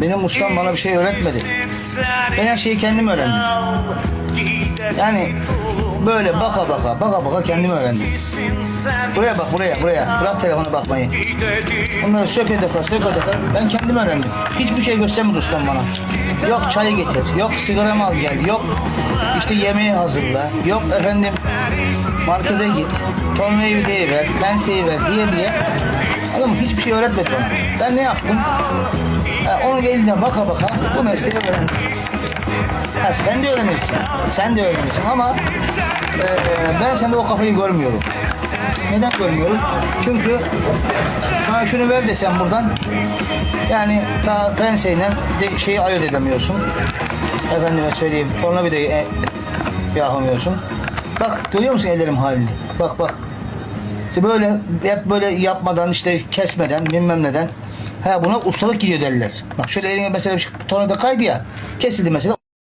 Benim ustam bana bir şey öğretmedi. Ben her şeyi kendim öğrendim. Yani böyle baka baka baka baka kendim öğrendim. Buraya bak buraya buraya. Bırak telefona bakmayı. Bunları söke defa söke defa ben kendim öğrendim. Hiçbir şey göstermedi ustam bana. Yok çayı getir, yok sigaramı al gel, yok işte yemeği hazırla, yok efendim markete git, tornavideyi ver, penseyi ver diye diye. Adam hiçbir şey öğretmedi bana. Ben ne yaptım? Ha, onun eline baka baka bu mesleği öğrendim. Ha, sen de öğrenirsin. Sen de öğrenirsin ama e, ben sende o kafayı görmüyorum. Neden görmüyorum? Çünkü sana şunu ver desem buradan yani ta penseyle de şeyi ayırt edemiyorsun. Efendime söyleyeyim tornavidayı e, yapamıyorsun. Bak görüyor musun ellerim halini? Bak bak. İşte böyle hep böyle yapmadan işte kesmeden bilmem neden. Ha buna ustalık gidiyor derler. Bak şöyle eline mesela bir şey tornavida kaydı ya. Kesildi mesela